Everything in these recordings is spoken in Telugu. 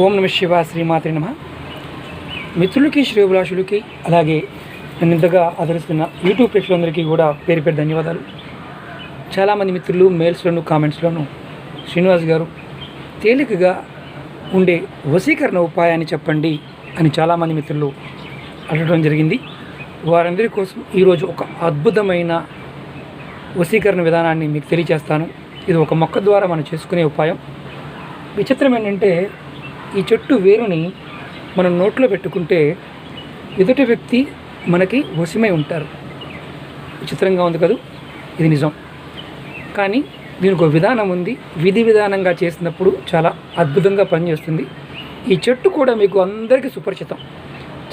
ఓం నమ శివ శ్రీమాత్రి నమ. మిత్రులకి శ్రేభిలాషులకి అలాగే నన్ను ఇంతగా ఆదరిస్తున్న యూట్యూబ్ ప్రేక్షకులందరికీ కూడా పేరు పేరు ధన్యవాదాలు. చాలామంది మిత్రులు మెయిల్స్లోను కామెంట్స్లోను శ్రీనివాస్ గారు తేలికగా ఉండే వశీకరణ ఉపాయాన్ని చెప్పండి అని చాలామంది మిత్రులు అడగడం జరిగింది. వారందరి కోసం ఈరోజు ఒక అద్భుతమైన వశీకరణ విధానాన్ని మీకు తెలియజేస్తాను. ఇది ఒక మొక్క ద్వారా మనం చేసుకునే ఉపాయం. విచిత్రం ఏంటంటే ఈ చెట్టు వేరుని మనం నోట్లో పెట్టుకుంటే ఎదుటి వ్యక్తి మనకి వశమై ఉంటారు. విచిత్రంగా ఉంది కదూ? ఇది నిజం. కానీ దీనికి ఒక విధానం ఉంది. విధి విధానంగా చేసినప్పుడు చాలా అద్భుతంగా పనిచేస్తుంది. ఈ చెట్టు కూడా మీకు అందరికీ సుపరిచితం.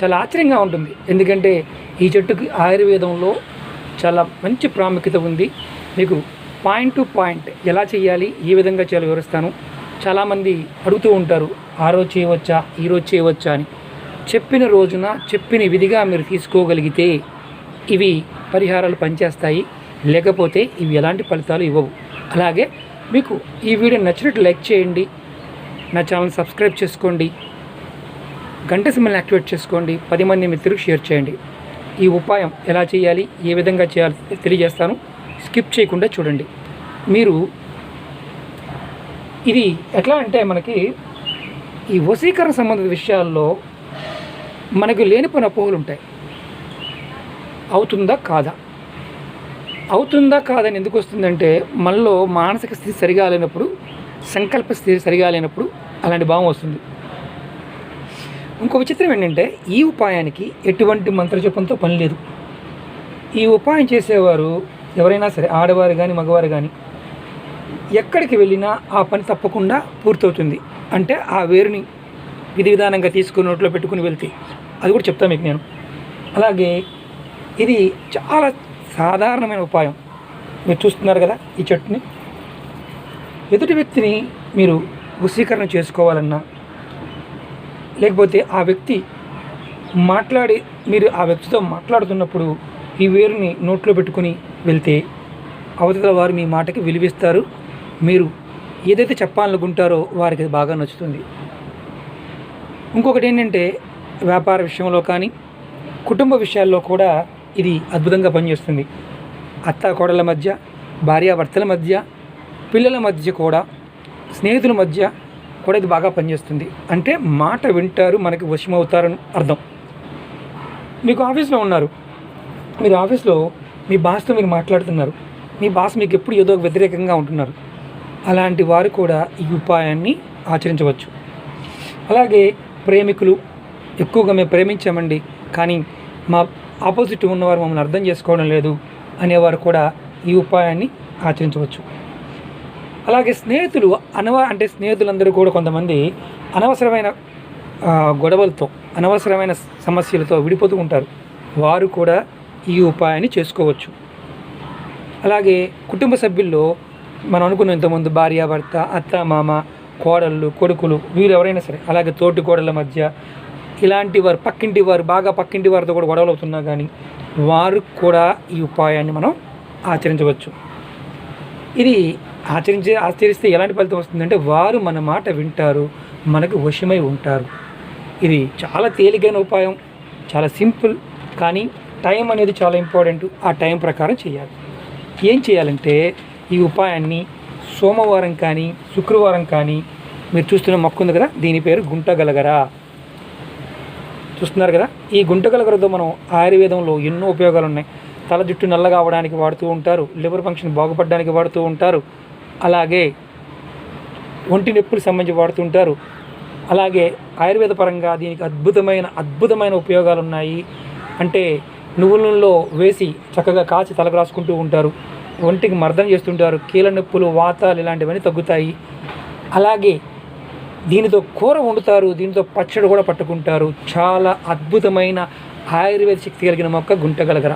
చాలా ఆశ్చర్యంగా ఉంటుంది. ఎందుకంటే ఈ చెట్టుకి ఆయుర్వేదంలో చాలా మంచి ప్రాముఖ్యత ఉంది. మీకు పాయింట్ టు పాయింట్ ఎలా చేయాలి ఏ విధంగా చేయాలో వివరిస్తాను. చాలామంది అడుగుతూ ఉంటారు. ఆ రోజు చేయవచ్చా ఈరోజు చేయవచ్చా అని చెప్పిన రోజున చెప్పిన విధిగా మీరు తీసుకోగలిగితే ఇవి పరిహారాలు పనిచేస్తాయి. లేకపోతే ఇవి ఎలాంటి ఫలితాలు ఇవ్వవు. అలాగే మీకు ఈ వీడియో నచ్చినట్టు లైక్ చేయండి. నా ఛానల్ సబ్స్క్రైబ్ చేసుకోండి. గంట సిమ్మల్ని యాక్టివేట్ చేసుకోండి. పది మంది మిత్రులకు షేర్ చేయండి. ఈ ఉపాయం ఎలా చేయాలి ఏ విధంగా చేయాలి తెలియజేస్తాను. స్కిప్ చేయకుండా చూడండి. మీరు ఇది ఎట్లా అంటే మనకి ఈ వశీకరణ సంబంధిత విషయాల్లో మనకు లేనిపోయిన అపోహలు ఉంటాయి. అవుతుందా కాదా? అవుతుందా కాదని ఎందుకు వస్తుందంటే మనలో మానసిక స్థితి సరిగా లేనప్పుడు సంకల్ప స్థితి సరిగా లేనప్పుడు అలాంటి భావం వస్తుంది. ఇంకో విచిత్రం ఏంటంటే ఈ ఉపాయానికి ఎటువంటి మంత్రజపంతో పని లేదు. ఈ ఉపాయం చేసేవారు ఎవరైనా సరే ఆడవారు కానీ మగవారు కానీ ఎక్కడికి వెళ్ళినా ఆ పని తప్పకుండా పూర్తవుతుంది. అంటే ఆ వేరుని విధి విధానంగా తీసుకుని నోట్లో పెట్టుకుని వెళ్తే అది కూడా చెప్తాను మీకు నేను. అలాగే ఇది చాలా సాధారణమైన ఉపాయం. మీరు చూస్తున్నారు కదా ఈ చెట్టుని. ఎదుటి వ్యక్తిని మీరు వశీకరణ చేసుకోవాలన్నా లేకపోతే ఆ వ్యక్తి మాట్లాడి మీరు ఆ వ్యక్తితో మాట్లాడుతున్నప్పుడు ఈ వేరుని నోట్లో పెట్టుకుని వెళ్తే అవతల వారు మీ మాటకి విలువిస్తారు. మీరు ఏదైతే చెప్పాలనుకుంటారో వారికి అది బాగా నచ్చుతుంది. ఇంకొకటి ఏంటంటే వ్యాపార విషయంలో కానీ కుటుంబ విషయాల్లో కూడా ఇది అద్భుతంగా పనిచేస్తుంది. అత్త కోడల మధ్య భార్యాభర్తల మధ్య పిల్లల మధ్య కూడా స్నేహితుల మధ్య కూడా ఇది బాగా పనిచేస్తుంది. అంటే మాట వింటారు మనకి వశమవుతారని అర్థం. మీకు ఆఫీస్లో ఉన్నారు. మీరు ఆఫీస్లో మీ బాస్తో మీరు మాట్లాడుతున్నారు. మీ బాస్ మీకు ఎప్పుడు ఏదో వ్యతిరేకంగా ఉంటున్నారు. అలాంటి వారు కూడా ఈ ఉపాయాన్ని ఆచరించవచ్చు. అలాగే ప్రేమికులు ఎక్కువగా మేము ప్రేమించామండి కానీ మా ఆపోజిట్ ఉన్నవారు మమ్మల్ని అర్థం చేసుకోవడం లేదు అనేవారు కూడా ఈ ఉపాయాన్ని ఆచరించవచ్చు. అలాగే స్నేహితులు అనవ అంటే స్నేహితులందరూ కూడా కొంతమంది అనవసరమైన గొడవలతో అనవసరమైన సమస్యలతో విడిపోతూ ఉంటారు. వారు కూడా ఈ ఉపాయాన్ని చేసుకోవచ్చు. అలాగే కుటుంబ సభ్యుల్లో మనం అనుకున్న ఇంతకుముందు భార్య భర్త అత్త మామ కోడళ్ళు కొడుకులు వీరు ఎవరైనా సరే అలాగే తోటి కోడళ్ళ మధ్య ఇలాంటి వారు పక్కింటి వారు బాగా పక్కింటి వారితో కూడా గొడవలు అవుతున్నా కానీ వారు కూడా ఈ ఉపాయాన్ని మనం ఆచరించవచ్చు. ఇది ఆచరించే ఆచరిస్తే ఎలాంటి ఫలితం వస్తుందంటే వారు మన మాట వింటారు మనకు వశమై ఉంటారు. ఇది చాలా తేలికైన ఉపాయం చాలా సింపుల్ కానీ టైం అనేది చాలా ఇంపార్టెంట్. ఆ టైం ప్రకారం చేయాలి. ఏం చేయాలంటే ఈ ఉపాయాన్ని సోమవారం కానీ శుక్రవారం కానీ మీరు చూస్తున్న మొక్క ఉంది కదా దీని పేరు గుంటగలగరా. చూస్తున్నారు కదా? ఈ గుంటగలగరతో మనం ఆయుర్వేదంలో ఎన్నో ఉపయోగాలు ఉన్నాయి. తల జుట్టు నల్లగావడానికి వాడుతూ ఉంటారు లివర్ ఫంక్షన్ బాగుపడడానికి వాడుతూ ఉంటారు అలాగే ఒంటి నొప్పులకు సంబంధించి వాడుతుంటారు అలాగే ఆయుర్వేద పరంగా దీనికి అద్భుతమైన అద్భుతమైన ఉపయోగాలు ఉన్నాయి. అంటే నువ్వులలో వేసి చక్కగా కాచి తలకు రాసుకుంటూ ఉంటారు. ఒంటికి మర్దన చేస్తుంటారు. కీళ్ళ నొప్పులు వాతాలు ఇలాంటివన్నీ తగ్గుతాయి. అలాగే దీనితో కూర వండుతారు. దీనితో పచ్చడి కూడా పట్టుకుంటారు. చాలా అద్భుతమైన ఆయుర్వేద శక్తి కలిగిన మొక్క గుంటగలగర.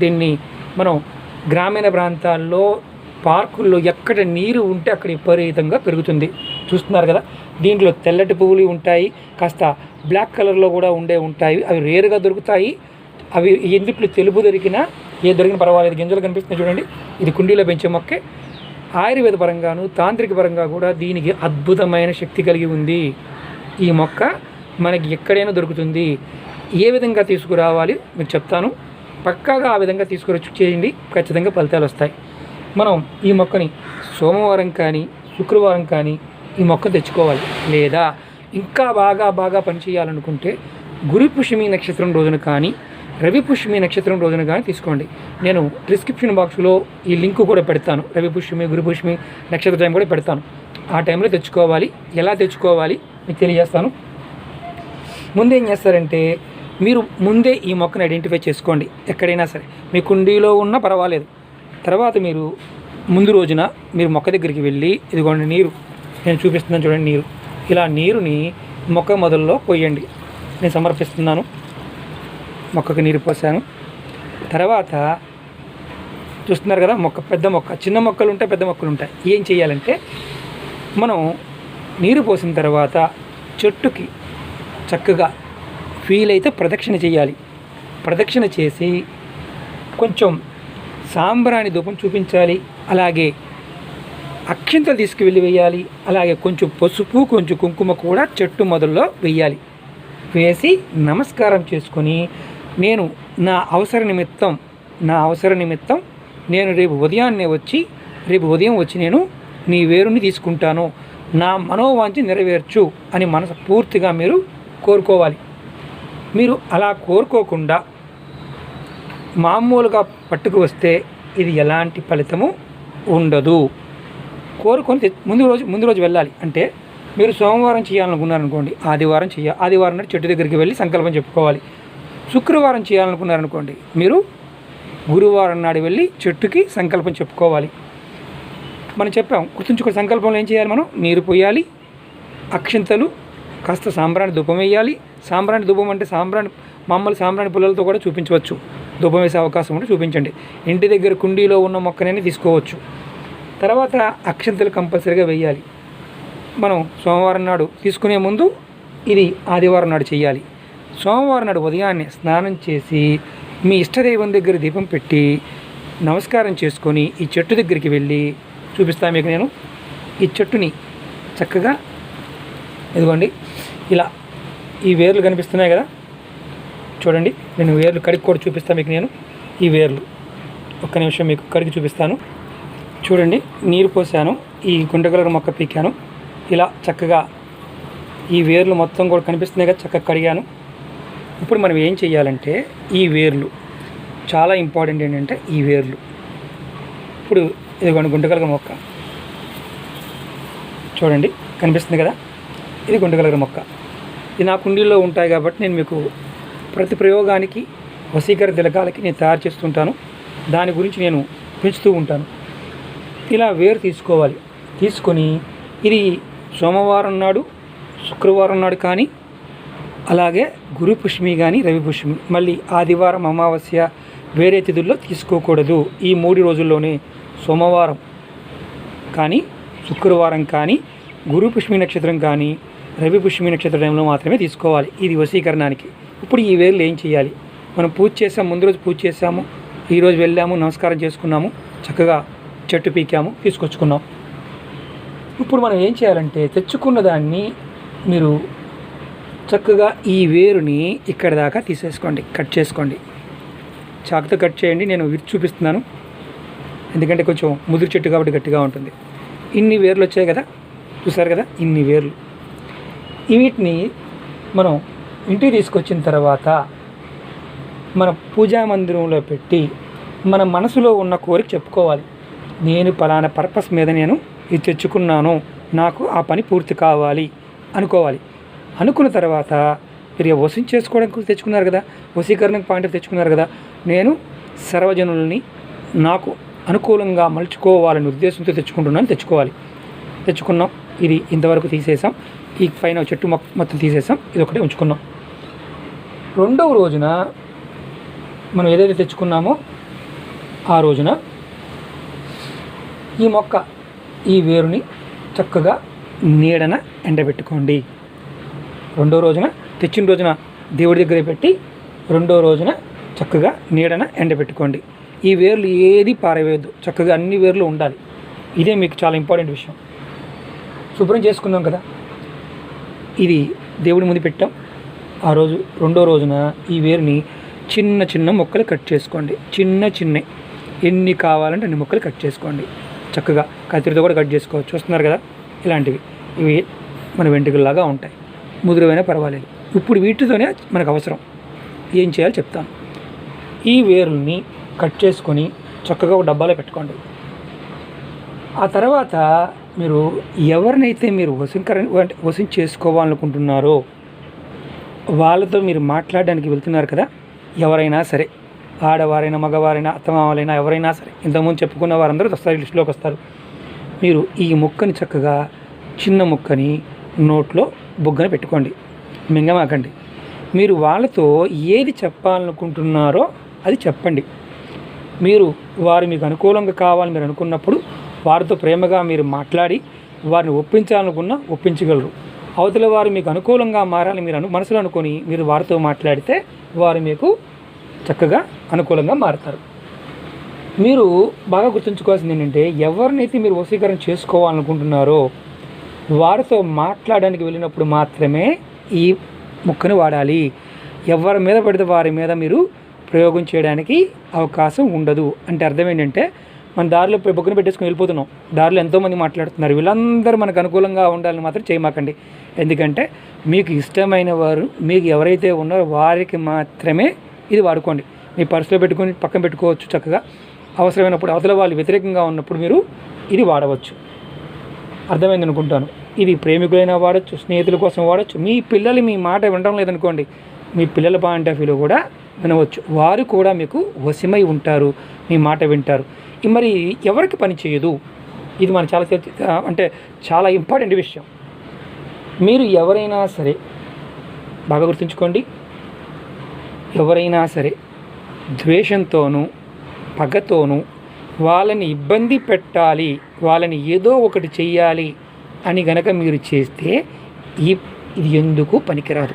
దీన్ని మనం గ్రామీణ ప్రాంతాల్లో పార్కుల్లో ఎక్కడ నీరు ఉంటే అక్కడ విపరీతంగా పెరుగుతుంది. చూస్తున్నారు కదా? దీంట్లో తెల్లటి పువ్వులు ఉంటాయి. కాస్త బ్లాక్ కలర్లో కూడా ఉండే ఉంటాయి. అవి రేరుగా దొరుకుతాయి. అవి ఎందుకు తెలుపు దొరికినా ఏ దొరికిన పర్వాలేదు. గింజలు కనిపిస్తున్నాయి చూడండి. ఇది కుండీలో పెంచే మొక్కే. ఆయుర్వేద పరంగాను తాంత్రిక పరంగా కూడా దీనికి అద్భుతమైన శక్తి కలిగి ఉంది. ఈ మొక్క మనకి ఎక్కడైనా దొరుకుతుంది. ఏ విధంగా తీసుకురావాలి మీకు చెప్తాను. పక్కాగా ఆ విధంగా తీసుకురొచ్చు చేయండి. ఖచ్చితంగా ఫలితాలు వస్తాయి. మనం ఈ మొక్కని సోమవారం కానీ శుక్రవారం కానీ ఈ మొక్క తెచ్చుకోవాలి. లేదా ఇంకా బాగా బాగా పనిచేయాలనుకుంటే గురు పుష్మి నక్షత్రం రోజున కానీ రవి పుష్యమి నక్షత్రం రోజున కానీ తీసుకోండి. నేను డిస్క్రిప్షన్ బాక్స్లో ఈ లింక్ కూడా పెడతాను. రవి పుష్యమి గురు పుష్యమి నక్షత్ర టైం కూడా పెడతాను. ఆ టైంలో తెచ్చుకోవాలి. ఎలా తెచ్చుకోవాలి మీకు తెలియజేస్తాను. ముందేం చేస్తారంటే మీరు ముందే ఈ మొక్కను ఐడెంటిఫై చేసుకోండి. ఎక్కడైనా సరే. మీ కుండీలో ఉన్నా పర్వాలేదు. తర్వాత మీరు ముందు రోజున మీరు మొక్క దగ్గరికి వెళ్ళి ఇదిగోండి నీరు. నేను చూపిస్తున్నాను చూడండి నీరు. ఇలా నీరుని మొక్క మొదల్లో పోయండి నేను సమర్పిస్తున్నాను. మొక్కకు నీరు పోసాను. తర్వాత చూస్తున్నారు కదా మొక్క పెద్ద మొక్క చిన్న మొక్కలు ఉంటాయి పెద్ద మొక్కలు ఉంటాయి. ఏం చేయాలంటే మనం నీరు పోసిన తర్వాత చెట్టుకి చక్కగా ఫీల్ అయితే ప్రదక్షిణ చేయాలి. ప్రదక్షిణ చేసి కొంచెం సాంబ్రాణి ధూపం చూపించాలి. అలాగే అక్షింత తీసుకువెళ్ళి వేయాలి. అలాగే కొంచెం పసుపు కొంచెం కుంకుమ కూడా చెట్టు మొదల్లో వేయాలి. వేసి నమస్కారం చేసుకొని నేను నా అవసర నిమిత్తం నా అవసర నిమిత్తం నేను రేపు ఉదయాన్నే వచ్చి రేపు ఉదయం వచ్చి నేను నీ వేరుని తీసుకుంటాను. నా మనోవాంఛ నెరవేర్చు అని మనసు పూర్తిగా మీరు కోరుకోవాలి. మీరు అలా కోరుకోకుండా మామూలుగా పట్టుకు వస్తే ఇది ఎలాంటి ఫలితము ఉండదు. కోరుకొని ముందు రోజు ముందు రోజు వెళ్ళాలి. అంటే మీరు సోమవారం చేయాలనుకున్నారనుకోండి ఆదివారం చేయాలి ఆదివారం నాడు చెట్టు దగ్గరికి వెళ్ళి సంకల్పం చెప్పుకోవాలి. శుక్రవారం చేయాలనుకున్నారనుకోండి మీరు గురువారం నాడు వెళ్ళి చెట్టుకి సంకల్పం చెప్పుకోవాలి. మనం చెప్పాం గుర్తుంచుకో సంకల్పంలో ఏం చేయాలి మనం? నీరు పోయాలి అక్షింతలు కాస్త సాంబ్రాణి ధూపం వేయాలి. సాంబ్రాణి ధూపం అంటే సాంబ్రాణి మామూలు సాంబ్రాణి పుల్లలతో కూడా చూపించవచ్చు. ధూపం వేసే అవకాశం ఉంటే చూపించండి. ఇంటి దగ్గర కుండీలో ఉన్న మొక్కనైనా తీసుకోవచ్చు. తర్వాత అక్షింతలు కంపల్సరీగా వేయాలి. మనం సోమవారం నాడు తీసుకునే ముందు ఇది ఆదివారం నాడు చేయాలి. సోమవారం నాడు ఉదయాన్నే స్నానం చేసి మీ ఇష్టదైవం దగ్గర దీపం పెట్టి నమస్కారం చేసుకొని ఈ చెట్టు దగ్గరికి వెళ్ళి చూపిస్తాను మీకు నేను. ఈ చెట్టుని చక్కగా ఇదిగోండి ఇలా ఈ వేర్లు కనిపిస్తున్నాయి కదా? చూడండి నేను వేర్లు కడిగి కూడా చూపిస్తాను మీకు నేను. ఈ వేర్లు ఒక్క నిమిషం మీకు కడిగి చూపిస్తాను. చూడండి నీరు పోసాను ఈ గుండెగలర కలర్ మొక్క పీకాను. ఇలా చక్కగా ఈ వేర్లు మొత్తం కూడా కనిపిస్తున్నాయి కదా చక్కగా కడిగాను. ఇప్పుడు మనం ఏం చేయాలంటే ఈ వేర్లు. చాలా ఇంపార్టెంట్ ఏంటంటే ఈ వేర్లు. ఇప్పుడు ఇది కొన్ని కలర్ మొక్క. చూడండి కనిపిస్తుంది కదా? ఇది గుంట మొక్క. ఇది నా కుండీల్లో ఉంటాయి కాబట్టి నేను మీకు ప్రతి ప్రయోగానికి వసీకర తిలకాలకి నేను తయారు చేస్తుంటాను. దాని గురించి నేను పెంచుతూ ఉంటాను. ఇలా వేరు తీసుకోవాలి. తీసుకొని ఇది సోమవారం నాడు శుక్రవారం నాడు కానీ అలాగే గురు పుష్మి కానీ రవి పుష్మి మళ్ళీ ఆదివారం అమావాస్య వేరే తిథుల్లో తీసుకోకూడదు. ఈ మూడు రోజుల్లోనే సోమవారం కానీ శుక్రవారం కానీ గురు పుష్మి నక్షత్రం కానీ రవి పుష్మి నక్షత్ర టైంలో మాత్రమే తీసుకోవాలి ఇది వశీకరణానికి. ఇప్పుడు ఈ వేర్లు ఏం చేయాలి? మనం పూజ చేసాం ముందు రోజు పూజ చేసాము ఈరోజు వెళ్ళాము నమస్కారం చేసుకున్నాము చక్కగా చెట్టు పీకాము తీసుకొచ్చుకున్నాం. ఇప్పుడు మనం ఏం చేయాలంటే తెచ్చుకున్న దాన్ని మీరు చక్కగా ఈ వేరుని ఇక్కడ దాకా తీసేసుకోండి కట్ చేసుకోండి. చాకుతో కట్ చేయండి నేను విరిచి చూపిస్తున్నాను. ఎందుకంటే కొంచెం ముదురు చెట్టు కాబట్టి గట్టిగా ఉంటుంది. ఇన్ని వేర్లు వచ్చాయి కదా? చూసారు కదా? ఇన్ని వేర్లు. వీటిని మనం ఇంటికి తీసుకొచ్చిన తర్వాత మన పూజా మందిరంలో పెట్టి మన మనసులో ఉన్న కోరిక చెప్పుకోవాలి. నేను పలానా పర్పస్ మీద నేను ఇది తెచ్చుకున్నాను నాకు ఆ పని పూర్తి కావాలి అనుకోవాలి. అనుకున్న తర్వాత మీరు వసం చేసుకోవడానికి తెచ్చుకున్నారు కదా వశీకరణకు పాయింట్ తెచ్చుకున్నారు కదా నేను సర్వజనుల్ని నాకు అనుకూలంగా మలుచుకోవాలనే ఉద్దేశంతో తెచ్చుకుంటున్నాను తెచ్చుకోవాలి. తెచ్చుకున్నాం. ఇది ఇంతవరకు తీసేసాం ఈ పైన చెట్టు మొక్క మొత్తం తీసేసాం ఇది ఒకటే ఉంచుకున్నాం. రెండవ రోజున మనం ఏదైతే తెచ్చుకున్నామో ఆ రోజున ఈ మొక్క ఈ వేరుని చక్కగా నీడన ఎండబెట్టుకోండి. రెండో రోజున తెచ్చిన రోజున దేవుడి దగ్గర పెట్టి రెండో రోజున చక్కగా నీడన ఎండబెట్టుకోండి. ఈ వేర్లు ఏది పారవేయద్దు. చక్కగా అన్ని వేర్లు ఉండాలి. ఇదే మీకు చాలా ఇంపార్టెంట్ విషయం. శుభ్రం చేసుకుందాం కదా. ఇది దేవుడి ముందు పెట్టాం. ఆ రోజు రెండో రోజున ఈ వేరుని చిన్న చిన్న ముక్కలు కట్ చేసుకోండి. చిన్న చిన్న. ఎన్ని కావాలంటే అన్ని మొక్కలు కట్ చేసుకోండి. చక్కగా కత్తిరితో కూడా కట్ చేసుకోవచ్చు. చూస్తున్నారు కదా? ఇలాంటివి. ఇవి మన వెంట్రుకల్లాగా ఉంటాయి. ముదురువైనా పర్వాలేదు. ఇప్పుడు వీటితోనే మనకు అవసరం. ఏం చేయాలో చెప్తాను. ఈ వేరుల్ని కట్ చేసుకొని చక్కగా ఒక డబ్బాలో పెట్టుకోండి. ఆ తర్వాత మీరు ఎవరినైతే మీరు వసింకర అంటే వసం చేసుకోవాలనుకుంటున్నారో వాళ్ళతో మీరు మాట్లాడడానికి వెళ్తున్నారు కదా ఎవరైనా సరే. ఆడవారైనా మగవారైనా అత్తమామలైనా ఎవరైనా సరే. ఇంతకుముందు చెప్పుకున్న వారందరూ వస్తారు లిస్టులోకి వస్తారు. మీరు ఈ ముక్కని చక్కగా చిన్న ముక్కని నోట్లో బుగ్గన పెట్టుకోండి. మింగమాకండి. మీరు వాళ్ళతో ఏది చెప్పాలనుకుంటున్నారో అది చెప్పండి. మీరు వారు మీకు అనుకూలంగా కావాలని మీరు అనుకున్నప్పుడు వారితో ప్రేమగా మీరు మాట్లాడి వారిని ఒప్పించాలనుకున్నా ఒప్పించగలరు. అవతల వారు మీకు అనుకూలంగా మారాలని మీరు అను మనసులో అనుకొని మీరు వారితో మాట్లాడితే వారు మీకు చక్కగా అనుకూలంగా మారుతారు. మీరు బాగా గుర్తుంచుకోవాల్సింది ఏంటంటే ఎవరినైతే మీరు వశీకరణ చేసుకోవాలనుకుంటున్నారో వారితో మాట్లాడడానికి వెళ్ళినప్పుడు మాత్రమే ఈ ముక్కను వాడాలి. ఎవరి మీద పడితే వారి మీద మీరు ప్రయోగం చేయడానికి అవకాశం ఉండదు. అంటే అర్థం ఏంటంటే మన దారిలో బొగ్గును పెట్టేసుకుని వెళ్ళిపోతున్నాం. దారిలో ఎంతోమంది మాట్లాడుతున్నారు. వీళ్ళందరూ మనకు అనుకూలంగా ఉండాలని మాత్రం చేయమాకండి. ఎందుకంటే మీకు ఇష్టమైన వారు మీకు ఎవరైతే ఉన్నారో వారికి మాత్రమే ఇది వాడుకోండి. మీ పర్సులో పెట్టుకొని పక్కన పెట్టుకోవచ్చు చక్కగా. అవసరమైనప్పుడు అవతల వాళ్ళు వ్యతిరేకంగా ఉన్నప్పుడు మీరు ఇది వాడవచ్చు. అర్థమైంది అనుకుంటాను. ఇది ప్రేమికులైనా వాడచ్చు స్నేహితుల కోసం వాడచ్చు. మీ పిల్లలు మీ మాట వినడం లేదనుకోండి మీ పిల్లల పాయింట్ ఆఫ్ వ్యూలో కూడా వినవచ్చు. వారు కూడా మీకు వశమై ఉంటారు మీ మాట వింటారు. మరి ఎవరికి పని చేయదు? ఇది మన చాలా అంటే చాలా ఇంపార్టెంట్ విషయం. మీరు ఎవరైనా సరే బాగా గుర్తుంచుకోండి ఎవరైనా సరే ద్వేషంతోనూ పగతోనూ వాళ్ళని ఇబ్బంది పెట్టాలి వాళ్ళని ఏదో ఒకటి చెయ్యాలి అని గనక మీరు చేస్తే ఈ ఇది ఎందుకు పనికిరాదు?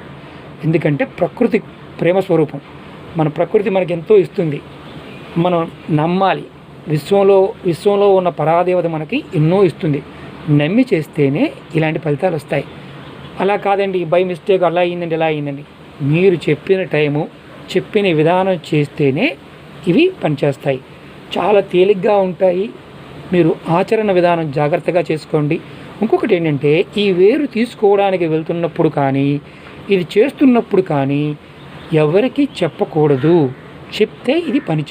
ఎందుకంటే ప్రకృతి ప్రేమ స్వరూపం. మన ప్రకృతి మనకి ఎంతో ఇస్తుంది. మనం నమ్మాలి. విశ్వంలో విశ్వంలో ఉన్న పరాదేవత మనకి ఎన్నో ఇస్తుంది. నమ్మి చేస్తేనే ఇలాంటి ఫలితాలు వస్తాయి. అలా కాదండి బై మిస్టేక్ అలా అయిందండి ఇలా అయిందండి. మీరు చెప్పిన టైము చెప్పిన విధానం చేస్తేనే ఇవి పనిచేస్తాయి. చాలా తేలిగ్గా ఉంటాయి. మీరు ఆచరణ విధానం జాగ్రత్తగా చేసుకోండి. ఇంకొకటి ఏంటంటే ఈ వేరు తీసుకోవడానికి వెళ్తున్నప్పుడు కానీ ఇది చేస్తున్నప్పుడు కానీ ఎవరికి చెప్పకూడదు. చెప్తే ఇది పని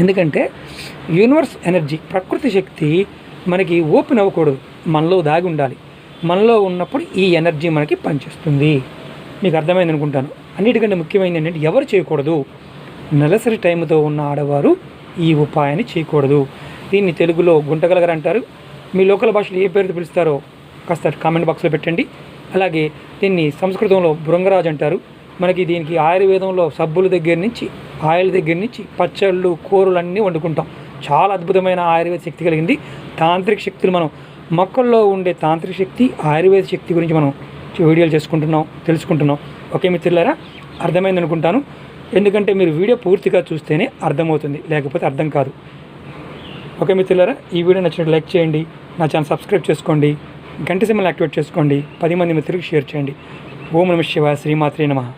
ఎందుకంటే యూనివర్స్ ఎనర్జీ ప్రకృతి శక్తి మనకి ఓపెన్ అవ్వకూడదు. మనలో దాగి ఉండాలి. మనలో ఉన్నప్పుడు ఈ ఎనర్జీ మనకి పనిచేస్తుంది. మీకు అర్థమైంది అనుకుంటాను అన్నిటికంటే ముఖ్యమైనది ఏంటంటే ఎవరు చేయకూడదు. నెలసరి టైంతో ఉన్న ఆడవారు ఈ ఉపాయాన్ని చేయకూడదు. దీన్ని తెలుగులో గుంటగలగర అంటారు. మీ లోకల్ భాషలో ఏ పేరుతో పిలుస్తారో కాస్త కామెంట్ బాక్స్లో పెట్టండి. అలాగే దీన్ని సంస్కృతంలో బృంగరాజ్ అంటారు. మనకి దీనికి ఆయుర్వేదంలో సబ్బుల దగ్గర నుంచి ఆయిల్ దగ్గర నుంచి పచ్చళ్ళు కూరలు అన్నీ వండుకుంటాం. చాలా అద్భుతమైన ఆయుర్వేద శక్తి కలిగింది. తాంత్రిక శక్తులు మనం మొక్కల్లో ఉండే తాంత్రిక శక్తి ఆయుర్వేద శక్తి గురించి మనం వీడియోలు చేసుకుంటున్నాం తెలుసుకుంటున్నాం. ఓకే మిత్రులారా అర్థమైంది అనుకుంటాను ఎందుకంటే మీరు వీడియో పూర్తిగా చూస్తేనే అర్థమవుతుంది లేకపోతే అర్థం కాదు. ఓకే మిత్రులారా ఈ వీడియో నచ్చినట్టు లైక్ చేయండి నా ఛానల్ సబ్స్క్రైబ్ చేసుకోండి గంట సింబల్ యాక్టివేట్ చేసుకోండి పది మంది మిత్రులకు షేర్ చేయండి. ఓం నమ శివ శ్రీమాత్రే నమః.